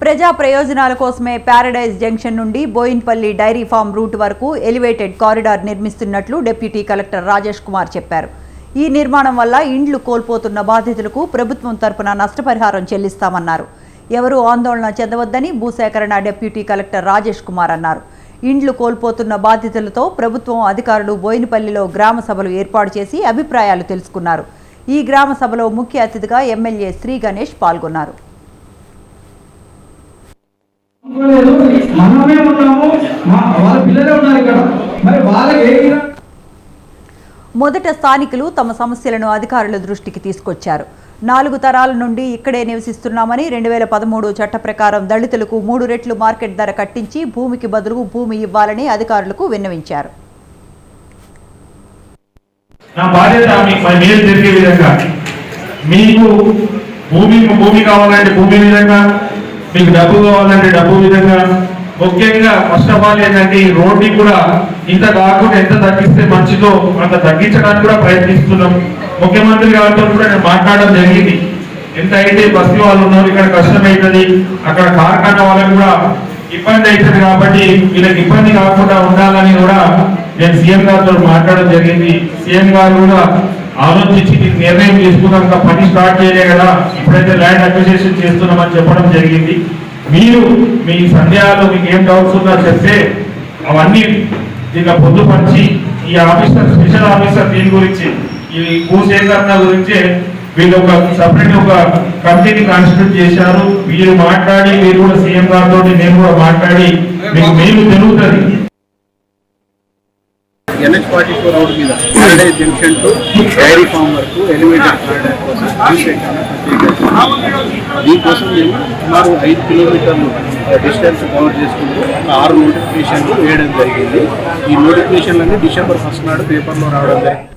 ప్రజా ప్రయోజనాల కోసమే ప్యారడైజ్ జంక్షన్ నుండి బోయిన్పల్లి డైరీ ఫామ్ రూట్ వరకు ఎలివేటెడ్ కారిడార్ నిర్మిస్తున్నట్లు డిప్యూటీ కలెక్టర్ రాజేష్ కుమార్ చెప్పారు. ఈ నిర్మాణం వల్ల ఇండ్లు కోల్పోతున్న బాధితులకు ప్రభుత్వం తరపున నష్టపరిహారం చెల్లిస్తామన్నారు. ఎవరూ ఆందోళన చెందవద్దని భూసేకరణ డిప్యూటీ కలెక్టర్ రాజేష్ కుమార్ అన్నారు. ఇండ్లు కోల్పోతున్న బాధితులతో ప్రభుత్వం అధికారులు బోయినపల్లిలో గ్రామ సభలు ఏర్పాటు చేసి అభిప్రాయాలు తెలుసుకున్నారు. ఈ గ్రామ సభలో ముఖ్య అతిథిగా ఎమ్మెల్యే శ్రీ గణేష్ పాల్గొన్నారు. అనుకోలేదు. మనమే ఉన్నాము. వాళ్ళ పిల్లలే ఉన్నారు ఇక్కడ. మరి వాళ్ళకి ఏ మొదట స్థానికులు తమ సమస్యలను అధికారుల దృష్టికి తీసుకొచ్చారు. నాలుగు తరాల నుండి ఇక్కడే నివసిస్తున్నామని రెండు వేల పదమూడు చట్ట ప్రకారం దళితులకు మూడు రెట్లు మార్కెట్ ధర కట్టించి భూమికి బదులు భూమి ఇవ్వాలని అధికారులకు విన్నవించారు. నా బాధ్యత మీకు మరి మీరు తెలిసే విధంగా. మీకు భూమి భూమి కావాలంటే భూమి విధంగా మీకు డబ్బు కావాలంటే డబ్బు విధంగా ముఖ్యంగా ఫస్ట్ ఆఫ్ ఆల్ ఏంటంటే ఈ రోడ్ని కూడా ఇంత కాకుండా ఎంత తగ్గిస్తే మంచిదో అంత తగ్గించడానికి కూడా ప్రయత్నిస్తున్నాం. ముఖ్యమంత్రి గారితో కూడా నేను మాట్లాడడం జరిగింది. ఎంత అయితే బస్సు వాళ్ళు ఉన్నారు ఇక్కడ కష్టమవుతుంది అక్కడ కార్ఖానా వాళ్ళకి కూడా ఇబ్బంది అవుతుంది కాబట్టి వీళ్ళకి ఇబ్బంది కాకుండా ఉండాలని కూడా నేను సీఎం గారితో మాట్లాడడం జరిగింది. సీఎం గారు కూడా ఆలోచించి దీనికి నిర్ణయం తీసుకున్నాక పని స్టార్ట్ చేయలే కదా ఇప్పుడైతే ల్యాండ్ అక్విజిషన్ చేస్తున్నామని చెప్పడం జరిగింది. మీరు మీ సందేహాలు మీకు ఏం డౌట్స్ ఉన్నా చెప్తే అవన్నీ దీనిలో పొందుపరిచి ఈ ఆఫీసర్ స్పెషల్ ఆఫీసర్ దీని గురించి ఈ భూసేకరణ గురించి వీళ్ళు ఒక సపరేట్ ఒక కమిటీని కాన్స్టిట్యూట్ చేశారు. వీరు మాట్లాడి వీరు కూడా సీఎం గారితో నేను కూడా మాట్లాడి మీకు మేలు జరుగుతుంది. ఎన్హెచ్ ఫార్టీ ఫోర్ రోడ్ మీద. Paradise junction to dairy farm వరకు ఎలివేటెడ్ కారిడార్ కోసం భూసేకరణ దీనికోసం మేము సుమారు ఐదు కిలోమీటర్లు డిస్టెన్స్ కవర్ చేసుకుంటూ ఆరు నోటిఫికేషన్లు వేయడం జరిగింది. ఈ నోటిఫికేషన్లన్నీ డిసెంబర్ ఫస్ట్ నాడు పేపర్లో రావడం జరిగింది.